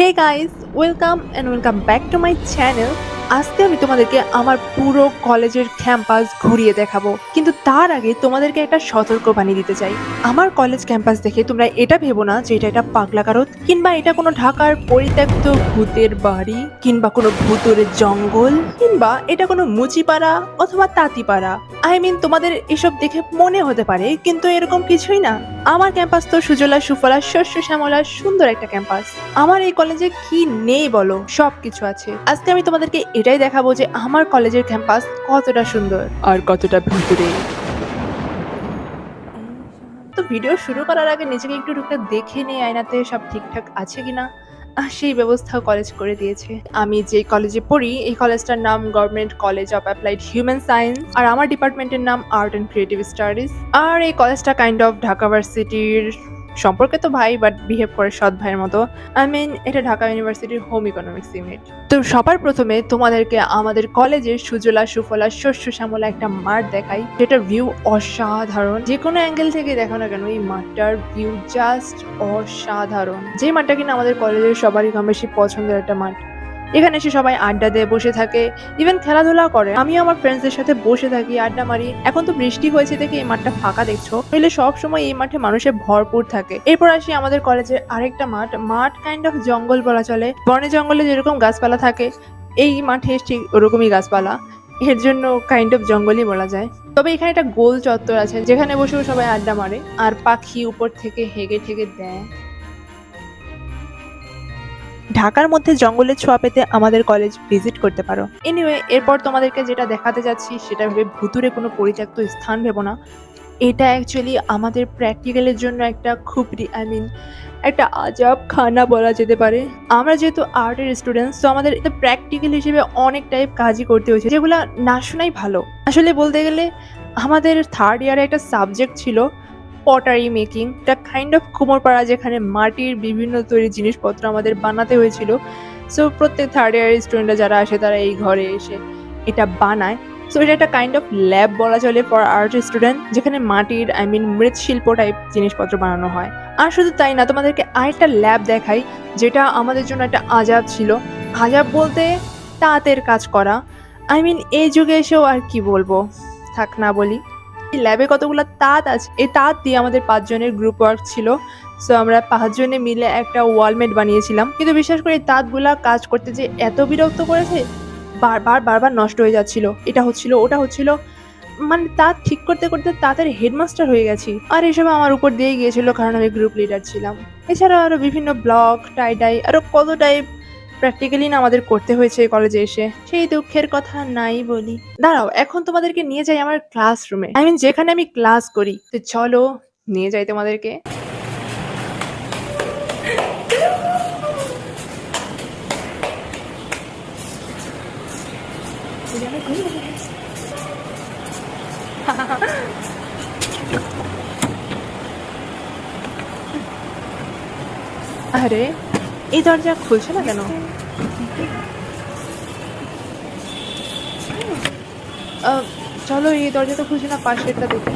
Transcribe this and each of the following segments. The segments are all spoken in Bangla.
Hey guys welcome and welcome back to my channel আজকে আমি তোমাদেরকে আমার পুরো কলেজের ক্যাম্পাস ঘুরিয়ে দেখাবো। কিন্তু তার আগে তোমাদেরকে একটা সতর্ক বানিয়ে দিতে চাই। আমার কলেজ ক্যাম্পাস দেখে তোমরা এটা ভেবো না যে এটা একটা পাগলা কারত কিংবা এটা কোনো ঢাকার পরিত্যক্ত ভূতের বাড়ি, কিংবা কোনো ভূতের জঙ্গল, কিংবা এটা কোনো মুচিপাড়া অথবা তাঁতিপাড়া। আই মিন তোমাদের এসব দেখে মনে হতে পারে, কিন্তু এরকম কিছুই না। আমার ক্যাম্পাস তো সুজলা সুফলা শস্য শ্যামলা সুন্দর একটা ক্যাম্পাস। আমার এই কলেজে কি নেই বলো? সব কিছু আছে। আজকে আমি তোমাদেরকে এটাই দেখাবো যে আমার কলেজের ক্যাম্পাস কতটা সুন্দর। আর কতটা ভিতরে। তো ভিডিও শুরু করার আগে নিজেকে একটু ঢুকে দেখে নিই আয়নাতে সব ঠিকঠাক আছে কিনা। সেই ব্যবস্থা কলেজ করে দিয়েছে। আমি যে কলেজে পড়ি, এই কলেজটার নাম government college of applied human science আর আমার ডিপার্টমেন্টের নাম আর্ট অ্যান্ড ক্রিয়েটিভ স্টাডিজ আর এই কলেজটা কাইন্ড অফ ঢাকা ভার্সিটির সম্পর্কে তো ভাই বাট বিহেভ করে সৎ ভাইয়ের মতো। আই মিন এটা ঢাকা ইউনিভার্সিটির হোম ইকোনমিক্স ইউনিট তো সবার প্রথমে তোমাদেরকে আমাদের কলেজের সুজলা, সুফলা, শস্য, শ্যামলা একটা মাঠ দেখাই। যেটা ভিউ অসাধারণ। যে কোনো অ্যাঙ্গেল থেকে দেখো না কেন, এই মাঠটার ভিউ জাস্ট অসাধারণ। যে মাঠটা কিনা আমাদের কলেজের সবারই কম বেশি পছন্দের একটা মাঠ। এখানে এসে সবাই আড্ডা দিয়ে, বসে থাকে। ইভেন খেলাধুলা করে। আমি আমার ফ্রেন্ডসদের সাথে বসে থাকি, আড্ডা মারি। এখন তো বৃষ্টি হয়েছে দেখে এই মাঠটা ফাঁকা দেখছ। নইলে সব সময় এই মাঠে মানুষের ভরপুর থাকে। এরপর আসি আমাদের কলেজের আরেকটা মাঠ। মাঠ কাইন্ড অফ জঙ্গল বলা চলে। বনে জঙ্গলে যেরকম গাছপালা থাকে, এই মাঠে ঠিক ওরকমই গাছপালা। এর জন্য কাইন্ড অফ জঙ্গলই বলা যায়। তবে এখানে একটা গোল চত্বর আছে, যেখানে বসেও সবাই আড্ডা মারে। আর পাখি উপর থেকে হেগে ঠেগে দেয়। ঢাকার মধ্যে জঙ্গলের ছোঁয়া পেতে আমাদের কলেজ ভিজিট করতে পারো। এনিওয়ে এরপর তোমাদেরকে যেটা দেখাতে যাচ্ছি, সেটা ভেবে ভুতুরে কোনো পরিত্যক্ত স্থান ভেবো না। এটা অ্যাকচুয়ালি আমাদের প্র্যাকটিক্যালের জন্য একটা খুব আই মিন একটা আজব খানা বলা যেতে পারে। আমরা যেহেতু আর্টের স্টুডেন্টস তো আমাদের এটা প্র্যাকটিক্যাল হিসেবে অনেক টাইপ কাজই করতে হয়েছে, যেগুলো না শোনাই ভালো। আসলে বলতে গেলে, আমাদের থার্ড ইয়ারে একটা সাবজেক্ট ছিল পটারি মেকিং এটা কাইন্ড অফ কুমোরপাড়া যেখানে মাটির বিভিন্ন তৈরি জিনিসপত্র আমাদের বানাতে হয়েছিল সো প্রত্যেক থার্ড ইয়ার স্টুডেন্টরা যারা আসে তারা এই ঘরে এসে এটা বানায় সো এটা একটা কাইন্ড অফ ল্যাব বলা চলে ফর আর্ট স্টুডেন্ট যেখানে মাটির আই মিন মৃৎশিল্প টাইপ জিনিসপত্র বানানো হয় আর শুধু তাই না তোমাদেরকে আরেকটা ল্যাব দেখাই যেটা আমাদের জন্য একটা আজাব ছিল আজাব বলতে তাঁতের কাজ করা আই মিন এই যুগে এসেও আর কি বলব থাক না বলি ল্যাবে কতগুলো তাঁত আছে? এই তাঁত দিয়ে আমাদের পাঁচজনের গ্রুপ ওয়ার্ক ছিল। সো আমরা পাঁচজনে মিলে একটা ওয়ালমেট বানিয়েছিলাম। কিন্তু বিশ্বাস করে তাঁতগুলা কাজ করতে যে এত বিরক্ত করেছে, বারবার বারবার নষ্ট হয়ে যাচ্ছিল। এটা হচ্ছিল, ওটা হচ্ছিল। মানে তাঁত ঠিক করতে করতে তাঁতের হেডমাস্টার হয়ে গেছি। আর এসব আমার উপর দিয়ে গিয়েছিল, কারণ আমি গ্রুপ লিডার ছিলাম। এছাড়াও আরও বিভিন্ন ব্লগ টাইডাই আরও কত টাইপ প্র্যাকটিক্যালি না আমাদের করতে হয়েছে কলেজে এসে। সেই দুঃখের কথা নাই বলি। দাঁড়াও, এখন তোমাদেরকে নিয়ে যাই আমার ক্লাসরুমে আই মিন যেখানে আমি ক্লাস করি। তো চলো, নিয়ে যাই তোমাদেরকে। আরে এই দরজা খুলছে না কেন চলো এই দরজা তো খুলছে না পাশেরটা দেখি।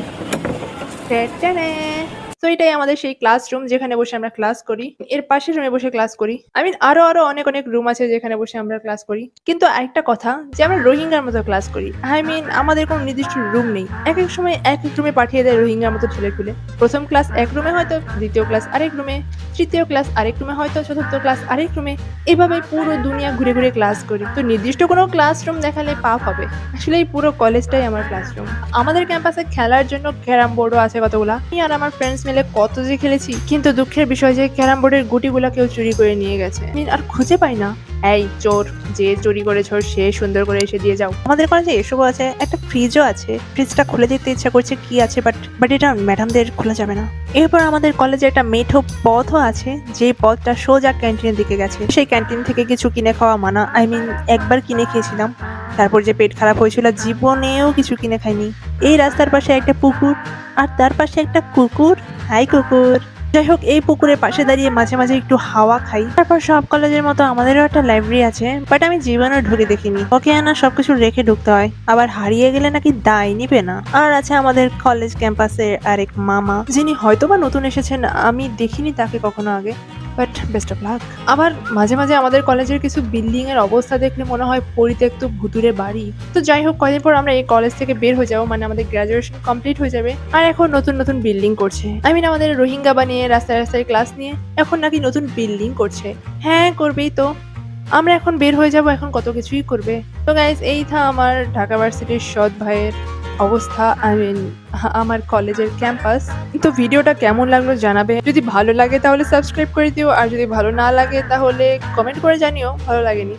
তো এটাই আমাদের সেই ক্লাসরুম যেখানে বসে আমরা ক্লাস করি। এর পাশের রুমে বসে ক্লাস করি। আই মিন আরও আরও অনেক অনেক রুম আছে যেখানে বসে আমরা ক্লাস করি। কিন্তু একটা কথা, যে আমরা রোহিঙ্গার মতো ক্লাস করি। আই মিন আমাদের কোনো নির্দিষ্ট রুম নেই। এক এক সময় এক এক রুমে পাঠিয়ে দেয় রোহিঙ্গার মতো ছেলে খুলে প্রথম ক্লাস এক রুমে হয়তো, দ্বিতীয় ক্লাস আরেক রুমে তৃতীয় ক্লাস আরেক রুমে হয়তো, চতুর্থ ক্লাস আরেক রুমে এভাবে পুরো দুনিয়া ঘুরে ঘুরে ক্লাস করি। তো নির্দিষ্ট কোনো ক্লাসরুম দেখালে পাপ হবে। আসলে এই পুরো কলেজটাই আমার ক্লাসরুম আমাদের ক্যাম্পাসে খেলার জন্য ক্যারাম বোর্ডও আছে কতগুলা। আমি আর আমার ফ্রেন্ডস মিলে কত যে খেলেছি, কিন্তু দুঃখের বিষয় যে ক্যারাম বোর্ডের গুটিগুলা কেউ চুরি করে নিয়ে গেছে। আর খুঁজে পাই না। এই চোর, যে চুরি করে ছোর সে সুন্দর করে এসে দিয়ে যাও। আমাদের কলেজে এসবও আছে, একটা ফ্রিজও আছে। ফ্রিজটা খুলে দিতে ইচ্ছা করছে কি আছে বাট বাট এটা ম্যাডামদের খোলা যাবে না। এরপর আমাদের কলেজে একটা মেঠো পথও আছে, যে পথটা সোজা ক্যান্টিনের দিকে গেছে। সেই ক্যান্টিন থেকে কিছু কিনে খাওয়া মানা আই মিন একবার কিনে খেয়েছিলাম। তারপর যে পেট খারাপ হয়েছিল, জীবনেও কিছু কিনে খাইনি। এই রাস্তার পাশে একটা পুকুর, আর তার পাশে একটা কুকুর হাই, কুকুর। যাই হোক, এই পুকুরের পাশে দাঁড়িয়ে মাঝে মাঝে একটু হাওয়া খাই। তারপর সব কলেজের মতো আমাদেরও একটা লাইব্রেরি আছে বাট আমি জীবনে ঢুকে দেখিনি। ওকে আনা সবকিছু রেখে ঢুকতে হয়। আবার হারিয়ে গেলে নাকি দায় নিবে না। আর আছে আমাদের কলেজ ক্যাম্পাসের আরেক মামা, যিনি হয়তোবা নতুন এসেছেন, আমি দেখিনি তাকে কখনো আগে। But best of luck. আবার মাঝে মাঝে আমাদের কলেজের কিছু বিল্ডিং এর অবস্থা দেখলে মনে হয় পরিত্যক্ত ভুতুরে বাড়ি। তো যাই হোক কদিন পর আমরা এই কলেজ থেকে বের হয়ে যাব মানে আমাদের গ্রাজুয়েশন কমপ্লিট হয়ে যাবে। আর এখন নতুন নতুন বিল্ডিং করছে। আই মিন আমাদের রোহিঙ্গা বানিয়ে, রাস্তায় রাস্তায় ক্লাস নিয়ে এখন নাকি নতুন বিল্ডিং করছে। হ্যাঁ করবেই তো। আমরা এখন বের হয়ে যাব, এখন কত কিছুই করবে। তো গাইজ এই থা আমার ঢাকা ভার্সিটির সৎ ভাইয়ের অবস্থা আই মিন আমার কলেজের ক্যাম্পাস তো ভিডিওটা কেমন লাগল জানাবে। যদি ভালো লাগে তাহলে সাবস্ক্রাইব করে দিও। আর যদি ভালো না লাগে তাহলে কমেন্ট করে জানিও। ভালো লাগেনি।